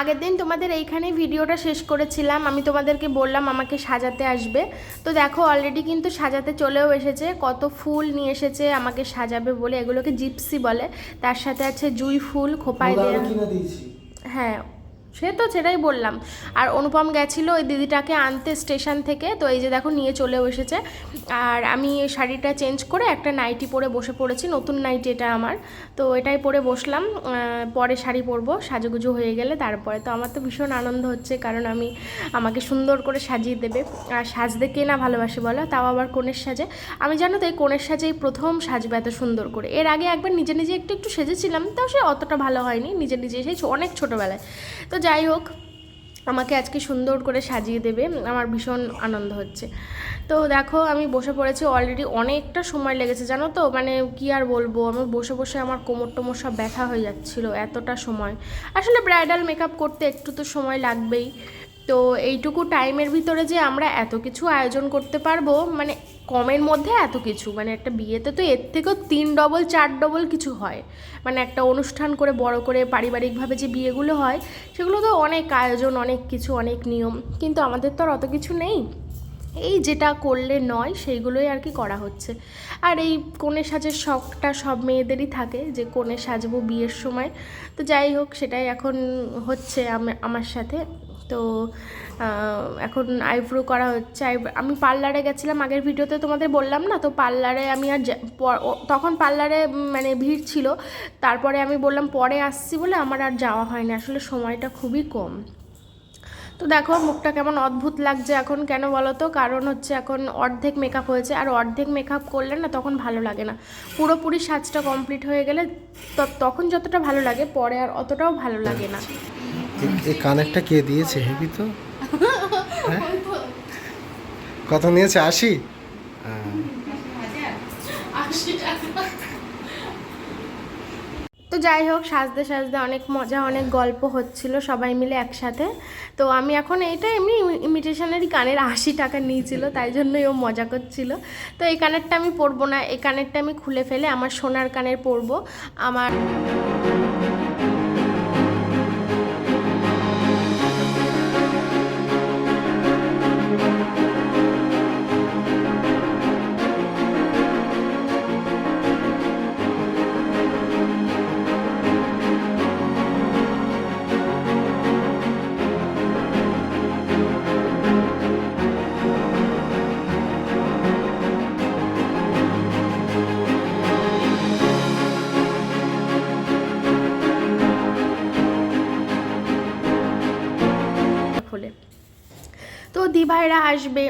আগের দিন তোমাদের এইখানেই ভিডিওটা শেষ করেছিলাম। আমি তোমাদেরকে বললাম আমাকে সাজাতে আসবে। তো দেখো অলরেডি কিন্তু সাজাতে চলেও এসেছে। কত ফুল নিয়ে এসেছে আমাকে সাজাবে বলে। এগুলোকে জিপসি বলে। তার সাথে আছে জুই ফুল খোপায় দেওয়া হ্যাঁ সে তো সেটাই বললাম। আর অনুপম গেছিল ওই দিদিটাকে আনতে স্টেশন থেকে, তো এই যে দেখো নিয়ে চলেও এসেছে। আর আমি শাড়িটা চেঞ্জ করে একটা নাইটি পরে বসে পড়েছি, নতুন নাইটি এটা আমার। তো এটাই পরে বসলাম পরে শাড়ি পরবো, সাজুগুজু হয়ে গেলে তারপরে। তো আমার তো ভীষণ আনন্দ হচ্ছে, কারণ আমি আমাকে সুন্দর করে সাজিয়ে দেবে। আর সাজতে কে না ভালোবাসে বলো, তাও আবার কোণের সাজে। আমি জানো তো এই কোণের সাজেই প্রথম সাজবে এত সুন্দর করে। এর আগে একবার নিজে নিজে একটু একটু সেজেছিলাম, তাও সে অতটা ভালো হয়নি, নিজে নিজে সেই অনেক ছোটোবেলায়। তো যাই হোক, আমাকে আজকে সুন্দর করে সাজিয়ে দেবে। আমার ভীষণ আনন্দ হচ্ছে। তো দেখো, আমি বসে পড়েছি অলরেডি অনেকটা সময় লেগেছে, জানো তো? মানে কি আর বলব? আমি বসে বসে আমার কোমর টোমর সব ব্যথা হয়ে যাচ্ছিল এতটা সময়। আসলে ব্রাইডাল মেকআপ করতে একটু তো সময় লাগবেই। তো এইটুকু টাইমের ভিতরে যে আমরা এত কিছু আয়োজন করতে পারব মানে কমের মধ্যে এত কিছু। মানে একটা বিয়েতে তো এর থেকেও তিন ডবল চার ডবল কিছু হয়। মানে একটা অনুষ্ঠান করে, বড় করে, পারিবারিকভাবে যে বিয়েগুলো হয়, সেগুলো তো অনেক আয়োজন, অনেক কিছু, অনেক নিয়ম। কিন্তু আমাদের তো আর অত কিছু নেই। এই যেটা করলে নয়, সেইগুলোই আর কি করা হচ্ছে। আর এই কোণে সাজের শখটা সব মেয়েদেরই থাকে, যে কনে সাজবো বিয়ের সময়। তো যাই হোক, সেটাই এখন হচ্ছে আম- আমার সাথে। তো এখন আইব্রো করা হচ্ছে। আমি পার্লারে গেছিলাম আগের ভিডিওতে তোমাদের বললাম না? তো পার্লারে আমি আর তখন পার্লারে মানে ভিড় ছিল। তারপরে আমি বললাম পরে আসছি বলে আমার আর যাওয়া হয়নি। আসলে সময়টা খুবই কম। তো দেখো, মুখটা কেমন অদ্ভুত লাগছে এখন কেন বলো তো কারণ হচ্ছে এখন অর্ধেক মেকআপ হয়েছে। আর অর্ধেক মেকআপ করলে না তখন ভালো লাগে না। পুরোপুরি সাজটা কমপ্লিট হয়ে গেলে তখন যতটা ভালো লাগে, পরে আর অতটাও ভালো লাগে না। এই- কানেরটা কে দিয়েছে, হেবি তো হ্যাঁ? কত নিয়েছে আশি। তো যাই হোক, সাজতে সাজতে অনেক মজা, অনেক গল্প হচ্ছিল সবাই মিলে একসাথে তো আমি এখন এইটা এমনি ইমিটেশনেরই কানের আশি টাকা নিয়েছিল, তাই জন্যই ও মজা করছিল তো এই কানেরটা আমি পরবো না, এই কানেরটা আমি খুলে ফেলে আমার সোনার কানের পরবো আমার তো দিভাইরা আসবে,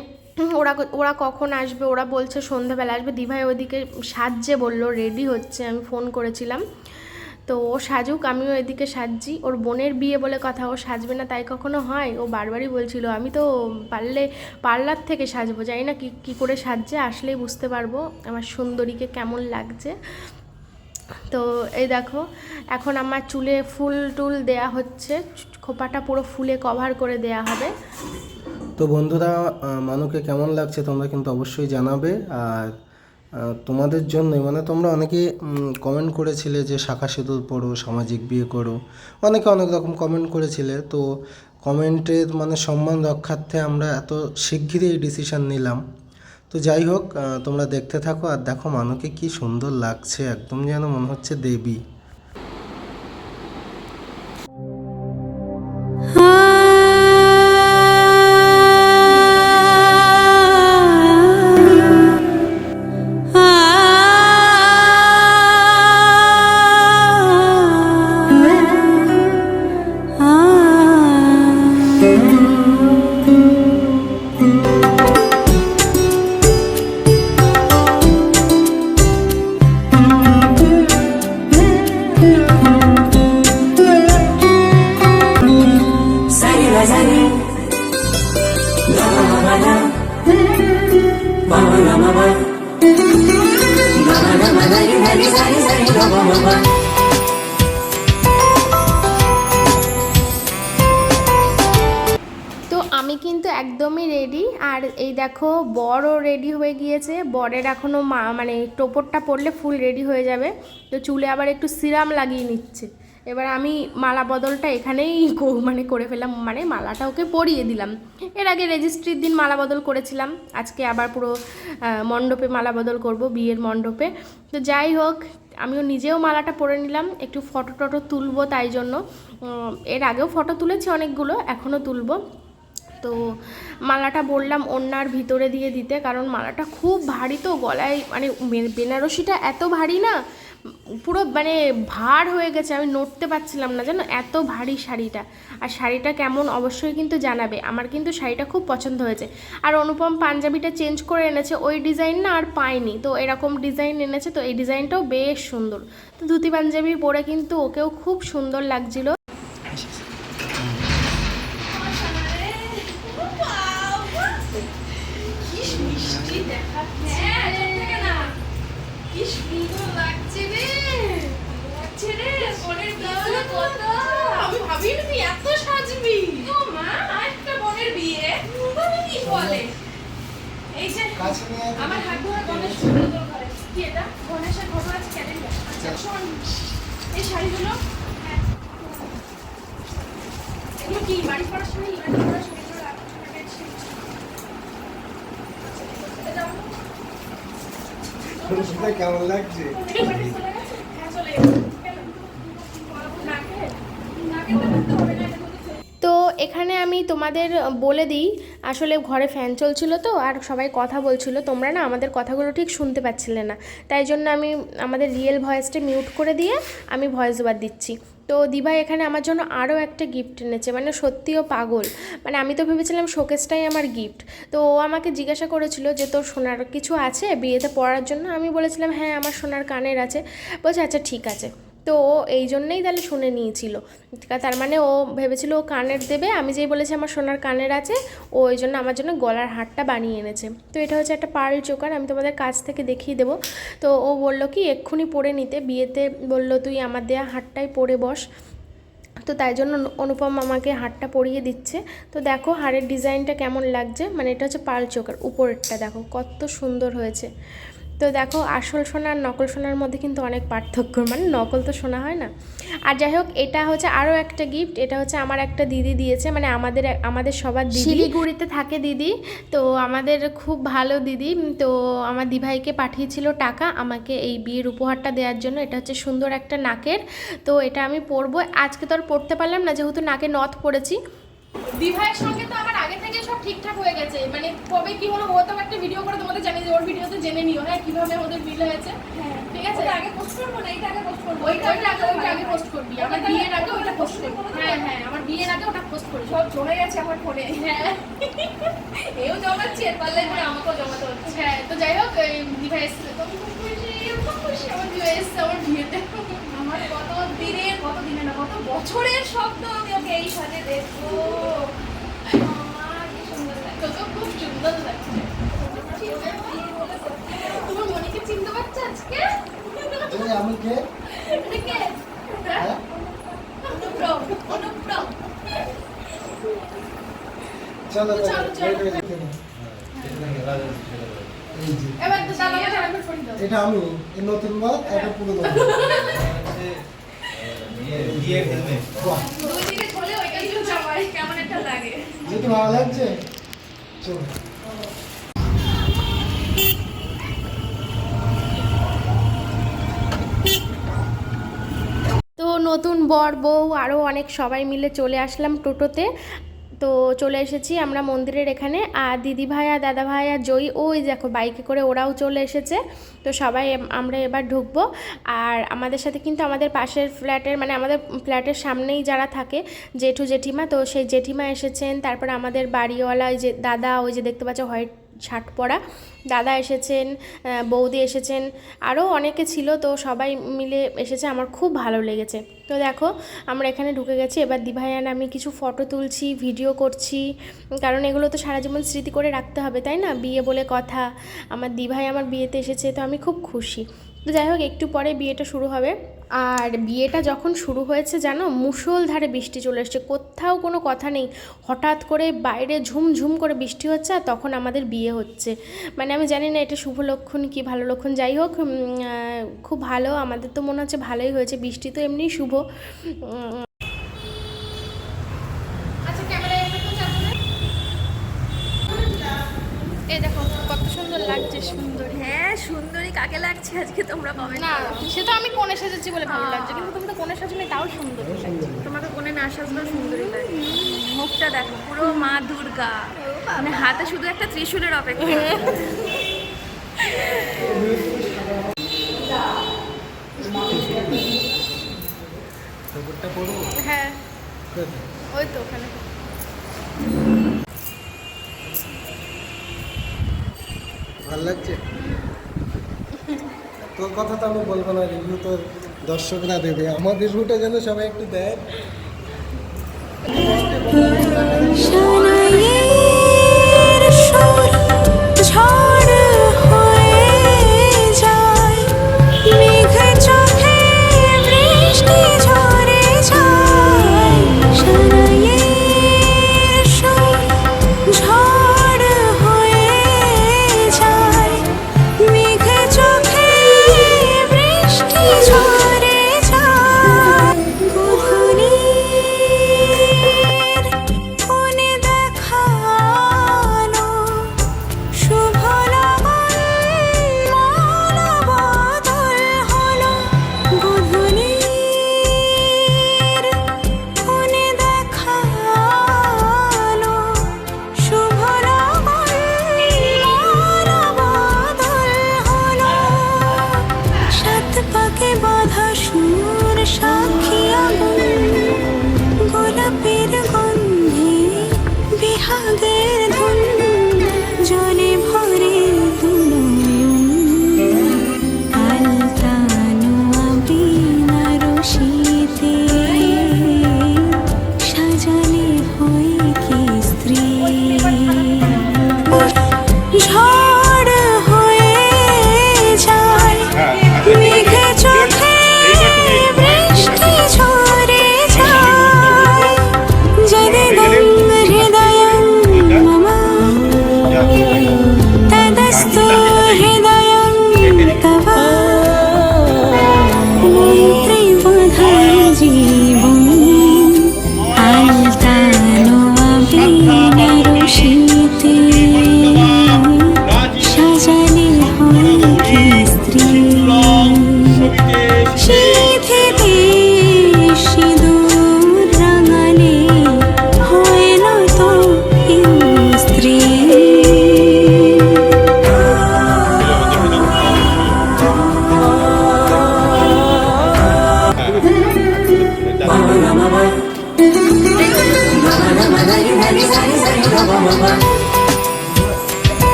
ওরা ওরা কখন আসবে, ওরা বলছে সন্ধেবেলা আসবে। দিভাই ওদিকে সাজছে বলল রেডি হচ্ছে। আমি ফোন করেছিলাম। তো ও সাজুক, আমিও এদিকে সাজছি। ওর বোনের বিয়ে বলে কথা, ও সাজবে না, তাই কখনো হয়? ও বারবারই বলছিল, আমি তো পারলে, পার্লার থেকে সাজবো। জানি না কি, কী করে সাজছে, আসলেই বুঝতে পারব আমার সুন্দরীকে কেমন লাগছে। তো এই দেখো, এখন আমার চুলে ফুল টুল দেয়া হচ্ছে। খোপাটা পুরো ফুলে কভার করে দেয়া হবে। তো বন্ধুরা মানুকে কেমন লাগছে তোমরা কিন্তু অবশ্যই জানাবে। আর তোমাদের জন্য মানে তোমরা অনেকে কমেন্ট করেছিলে যে শাখা সিঁদুর পড়ো, সামাজিক বিয়ে করো। অনেকে অনেক রকম কমেন্ট করেছিলে। তো কমেন্টের মানে সম্মান রক্ষার্থে আমরা এত শিগগিরই এই ডিসিশান নিলাম। তো যাই হোক তোমরা দেখতে থাকো আর দেখো মানুকে কি সুন্দর লাগছে। একদম যেন মনে হচ্ছে দেবী। গিয়েছে, বরের এখনও মা মানে টোপরটা পরলে ফুল রেডি হয়ে যাবে, তো চুলে আবার একটু সিরাম লাগিয়ে নিচ্ছে। এবার আমি মালা বদলটা এখানেই মানে করে ফেললাম মানে মালাটা ওকে পরিয়ে দিলাম। এর আগে রেজিস্ট্রির দিন মালা বদল করেছিলাম, আজকে আবার পুরো মণ্ডপে মালা বদল করব, বিয়ের মণ্ডপে। তো যাই হোক, আমিও নিজেও মালাটা পরে নিলাম, একটু ফটো টটো তুলবো তাই জন্য। এর আগেও ফটো তুলেছি অনেকগুলো এখনও তুলবো। তো মালাটা বললাম ওনার ভিতরে দিয়ে দিতে, কারণ মালাটা খুব ভারী তো গলায় মানে বেনারসিটা এত ভারী না, পুরো মানে ভার হয়ে গেছে, আমি নড়তে পারছিলাম না, জানো? এত ভারী শাড়িটা। আর শাড়িটা কেমন অবশ্যই কিন্তু জানাবে, আমার কিন্তু শাড়িটা খুব পছন্দ হয়েছে। আর অনুপম পাঞ্জাবিটা চেঞ্জ করে এনেছে, ওই ডিজাইন না আর পাইনি তো এরকম ডিজাইন এনেছে, তো এই ডিজাইনটাও বেশ সুন্দর। তো ধুতি পাঞ্জাবি পরে কিন্তু ওকেও খুব সুন্দর লাগছিল আমি ভাবিনি তুই এত সাজবি কাছে নিয়ে আমার হাত ধরে গণেশ কি এটা? গণেশের ঘটনা আছে ক্যালেন্ডার। আচ্ছা। শোন। এই শাড়িগুলো হ্যাঁ। এগুলো কি বাড়ি সময় বাড়ি সময়। আচ্ছা, কেমন লাগছে? চলে? হ্যাঁ? নাকে? হবে না, এখানে আমি তোমাদের বলে দিই, আসলে ঘরে ফ্যান চলছিল তো, আর সবাই কথা বলছিল। তোমরা না আমাদের কথাগুলো ঠিক শুনতে পাচ্ছিলে না। তাই জন্য আমি আমাদের রিয়েল ভয়েসটা মিউট করে দিয়ে আমি ভয়েস ওভার দিচ্ছি। তো দিভাই এখানে আমার জন্য আরও একটা গিফট এনেছে মানে সত্যিও পাগল। মানে আমি তো ভেবেছিলাম শোকেসটাই আমার গিফট তো ও আমাকে জিজ্ঞাসা করেছিল যে তোর সোনার কিছু আছে বিয়েতে পড়ার জন্য? আমি বলেছিলাম হ্যাঁ আমার সোনার কানের আছে। বলছে আচ্ছা ঠিক আছে। তো ও এই জন্যেই তাহলে শুনে নিয়েছিল। তার মানে ও ভেবেছিল ও কানের দেবে, আমি যেই বলেছি আমার সোনার কানের আছে, ও ওই জন্য আমার জন্য গলার হারটা বানিয়ে এনেছে। তো এটা হচ্ছে একটা পার্ল চোকার, আমি তোমাদের কাছ থেকে দেখিয়ে দেবো। তো ও বলল কি, এক্ষুনি পরে নিতে। বিয়েতে বলল, তুই আমার দেয়া হারটাই পরে বস। তো তাই জন্য অনুপম আমাকে হারটা পরিয়ে দিচ্ছে। তো দেখো হাড়ের ডিজাইনটা কেমন লাগছে। মানে এটা হচ্ছে পাল চোকার, উপরেরটা দেখো কত সুন্দর হয়েছে। তো দেখো আসল সোনা আর নকল সোনার মধ্যে কিন্তু অনেক পার্থক্য মানে নকল তো সোনা হয় না। আর যাই হোক, এটা হচ্ছে আরও একটা গিফট এটা হচ্ছে আমার একটা দিদি দিয়েছে মানে আমাদের আমাদের সবার শিলিগুড়িতে থাকে দিদি, তো আমাদের খুব ভালো দিদি, তো আমার দিভাইকে পাঠিয়েছিল টাকা আমাকে এই বিয়ের উপহারটা দেওয়ার জন্য, এটা হচ্ছে সুন্দর একটা নাকের, তো এটা আমি পরবো। আজকে তো আর পরতে পারলাম না, যেহেতু নাকে নথ পড়েছি দিভাইয়ের সঙ্গে তো আমার আগে থেকে সব ঠিকঠাক হয়ে গেছে। মানে কবে কি হলো ও তো একটা ভিডিও করে তোমাদের জানিয়ে যে ওর ভিডিওতে জেনে নিও হ্যাঁ? কীভাবে ওদের বিল হয়েছে? ঠিক আছে? আগে পোস্ট করব না? এইটা আগে পোস্ট করব? ওইটা আগে ওইটা আগে পোস্ট করবি। আমার বিয়ের আগে ওইটা পোস্ট করবি হ্যাঁ হ্যাঁ আমার বিয়ের আগে ওটা পোস্ট করবি সব জমে গেছে আমার ফোনে হ্যাঁ। এও জমাচ্ছে পারলে পরে আমাকেও জমাতে হচ্ছে। হ্যাঁ তো যাই হোক এই দিভাই এসেছে। তো আমি খুব খুশি। আমার দিভাই এসেছে আমার বিয়েতে আমার কত দিনের কত দিনের না কত বছরের স্বপ্ন আমি ওকে এই সাজে দেখব আমার কি সুন্দর লাগছে। তোকেও খুব সুন্দর লাগছে। তোমার মনিকে চিনতে পারছ আজকে? আমি কে? এটা কে? হ্যাঁ? চলো এবার তো এটা আমি নতুন মাল এটা পুরো দিয়ে ফেলবে দুই দিকে ঝোলে ওইটাই তো জামাই কেমন একটা লাগে। যেহেতু ভালো লাগছে চলো। তো নতুন বর বউ আরও অনেক সবাই মিলে চলে আসলাম টোটোতে। তো চলে এসেছি আমরা মন্দিরের এখানে। আর দিদি ভাই আর দাদা ভাই আর জয়ী, ওই দেখো বাইকে করে ওরাও চলে এসেছে। তো সবাই আমরা এবার ঢুকবো। আর আমাদের সাথে কিন্তু আমাদের পাশের ফ্ল্যাটের মানে আমাদের ফ্ল্যাটের সামনেই যারা থাকে, জেঠু জেঠিমা, তো সেই জেঠিমা এসেছেন। তারপর আমাদের বাড়িওয়ালা, ওই যে দাদা, ওই যে দেখতে পাচ্ছ, হোয়াইট শার্ট পরা দাদা এসেছেন বৌদি এসেছেন আরও অনেকে ছিল তো সবাই মিলে এসেছে, আমার খুব ভালো লেগেছে। তো দেখো, আমরা এখানে ঢুকে গেছি, এবার দিভাইয়ান আমি কিছু ফটো তুলছি ভিডিও করছি, কারণ এগুলো তো সারা জীবন স্মৃতি করে রাখতে হবে, তাই না? বিয়ে বলে কথা, আমার দিভাই আমার বিয়েতে এসেছে, তো আমি খুব খুশি। তো যাই হোক, একটু পরে বিয়েটা শুরু হবে। আর বিয়েটা যখন শুরু হয়েছে, জানো মুসলধারে বৃষ্টি চলে এসছে। কোথাও কোনো কথা নেই। হঠাৎ করে বাইরে ঝুমঝুম করে বৃষ্টি হচ্ছে আর তখন আমাদের বিয়ে হচ্ছে। মানে আমি জানি না এটা শুভ লক্ষণ কি ভালো লক্ষণ। যাই হোক খুব ভালো। আমাদের তো মনে হচ্ছে ভালোই হয়েছে। বৃষ্টি তো এমনি শুভ উম, আচ্ছা ক্যামেরায় এই দেখো কত সুন্দর লাগছে সুন্দর হ্যাঁ সুন্দরী কাকে লাগছে আজকে তোমরা কমেন্ট না সে তো আমি কোণে সেজেছি বলে ভালো লাগছে কিন্তু তুমি তো কোণে সাজলে তাও সুন্দর লাগছে তোমাকে কোনে না সাজলেও সুন্দরী লাগে মুখটা দেখো পুরো মা দুর্গা। মানে হাতে শুধু একটা ত্রিশূলের অপেক্ষা। হ্যাঁ ওই তো ওখানে। ভালো লাগছে? তোর কথা তো আমি বলব না রিভিউ তো দর্শকরা দেবে। আমার রিভিউটা যেন সবাই একটু দেয়।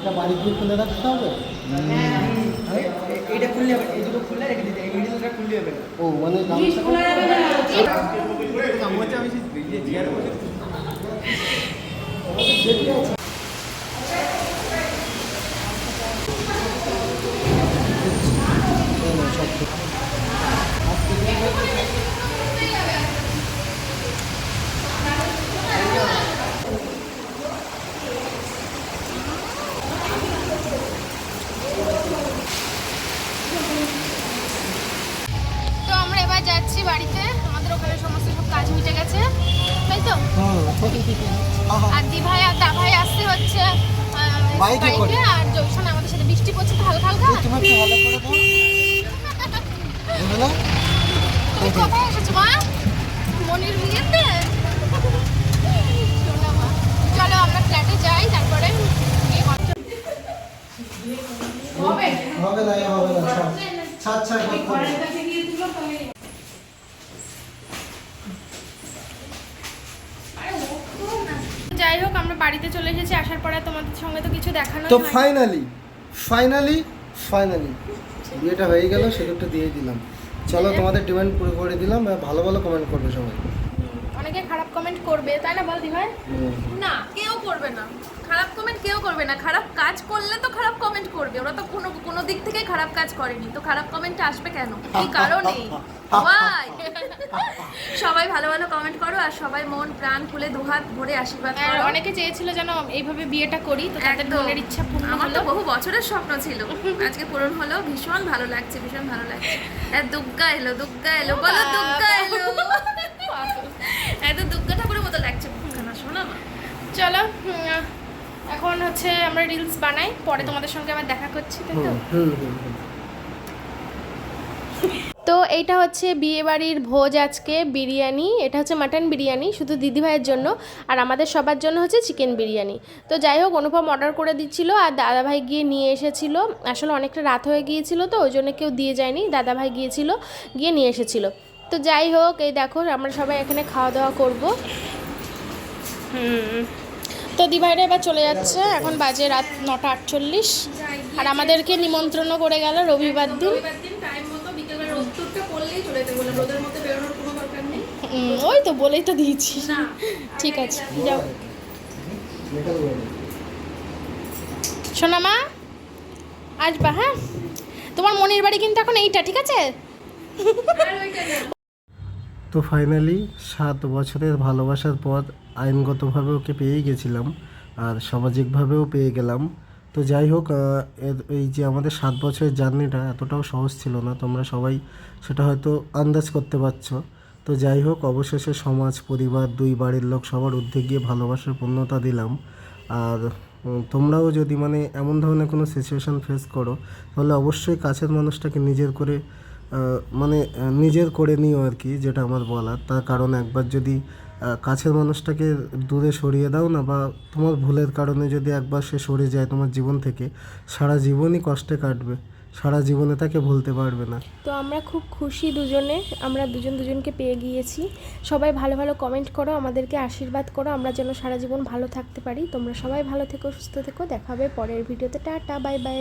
এটা বাড়ি গিয়ে খুলে রাখতে হবে? এইটা খুললে হবে এই দুটো খুললে রেখে দিতে এই মিডিলটা খুললে হবে না। ও মানে গামছা গামছা আমি বসে তো আমরা এবার যাচ্ছি বাড়িতে আমাদের ওখানে সমস্ত সব কাজ মিটে গেছে তাই তো আর দিভাই আর দাভাই আসছে হচ্ছে বাইকে আর জৈশন আমাদের সাথে বৃষ্টি পড়ছে তো হালকা হালকা। তোমার একটু ভালো করে দাও। তুমি কোথায় এসেছ মা? মনির বিয়েতে। চলো আমরা ফ্ল্যাটে যাই তারপরে কথা- হবে? না হবে না ছাড়। ছাড় ছাড় কথা বল। বাড়িতে চলে এসেছি আসার পরে তোমাদের সঙ্গে তো কিছু দেখানো তো ফাইনালি ফাইনালি ফাইনালি বিয়েটা হয়ে গেল সেটা দিয়ে দিলাম। চলো তোমাদের ডিমান্ড পুরো করে দিলাম ভালো ভালো কমেন্ট করবে সবাই। অনেকে খারাপ কমেন্ট করবে তাই না বল দিভাই। না কেউ করবে না। খারাপ কমেন্ট কেউ করবে না। খারাপ কাজ করলে তো খারাপ কমেন্ট করবে। ওরা তো কোনো কোনো দিক থেকে খারাপ কাজ করেনি। তো খারাপ কমেন্ট আসবে কেন? কি কারণে? সবাই ভালো ভালো কমেন্ট করো আর সবাই মন প্রাণ খুলে দুহাত ভরে আশীর্বাদ করো। অনেকে চেয়েছিল যেন এইভাবে বিয়েটা করি তো তাদের। মনের ইচ্ছা পূর্ণ আমার তো বহু বছরের স্বপ্ন ছিল। আজকে পূরণ হলো। ভীষণ ভালো লাগছে ভীষণ ভালো লাগছে। এত দুগ্গা এলো দুগ্গা এলো বলো দুগ্গা এলো। এত দুগ্গা ঠাকুরের মতো লাগছে। শোনা চলো এখন হচ্ছে আমরা রিলস বানাই, পরে তোমাদের সঙ্গে আবার দেখা করছি, তাই তো? তো এইটা হচ্ছে বিয়েবাড়ির ভোজ আজকে, বিরিয়ানি। এটা হচ্ছে মাটন বিরিয়ানি, শুধু দিদিভাইয়ের জন্য। আর আমাদের সবার জন্য হচ্ছে চিকেন বিরিয়ানি। তো যাই হোক, অনুপম অর্ডার করে দিচ্ছিল, আর দাদাভাই গিয়ে নিয়ে এসেছিল। আসলে অনেকটা রাত হয়ে গিয়েছিল তো, ওই জন্য কেউ দিয়ে যায়নি, দাদাভাই গিয়েছিল, গিয়ে নিয়ে এসেছিল। তো যাই হোক, এই দেখো, আমরা সবাই এখানে খাওয়া দাওয়া করব। হুম। তো দিভাইরা এবার চলে যাচ্ছে। এখন বাজে রাত নটা আটচল্লিশ। আর আমাদেরকে নিমন্ত্রণ করে গেল রবিবার দিন। ওই তো বলেই তো দিয়েছি। ঠিক আছে, যাও। সোনামা আসবা হ্যাঁ? তোমার মনির বাড়ি কিন্তু এখন এইটা, ঠিক আছে? তো ফাইনালি সাত বছরের ভালোবাসার পর আইনগতভাবে ওকে পেয়েই গেছিলাম আর সামাজিকভাবেও পেয়ে গেলাম। তো যাই হোক এই যে আমাদের সাত বছরের জার্নিটা এতটাও সহজ ছিল না, তোমরা সবাই সেটা হয়তো আন্দাজ করতে পারছ। তো যাই হোক, অবশেষে সমাজ, পরিবার, দুই বাড়ির লোক সবার ঊর্ধ্বে গিয়ে ভালোবাসার পূর্ণতা দিলাম। আর তোমরাও যদি মানে এমন ধরনের কোনো সিচুয়েশান ফেস করো, তাহলে অবশ্যই কাছের মানুষটাকে নিজের করে মানে নিজের করে নিও আর কি, যেটা আমার বলার। তার কারণ একবার যদি কাছের মানুষটাকে দূরে সরিয়ে দাও না বা তোমার ভুলের কারণে যদি একবার সে সরে যায় তোমার জীবন থেকে, সারা জীবনই কষ্টে কাটবে। সারা জীবনে তাকে ভুলতে পারবে না। তো আমরা খুব খুশি দুজনে, আমরা দুজন দুজনকে পেয়ে গিয়েছি। সবাই ভালো ভালো কমেন্ট করো, আমাদেরকে আশীর্বাদ করো, আমরা যেন সারা জীবন ভালো থাকতে পারি। তোমরা সবাই ভালো থেকো, সুস্থ থেকো, দেখা হবে পরের ভিডিওতে টাটা বাই বাই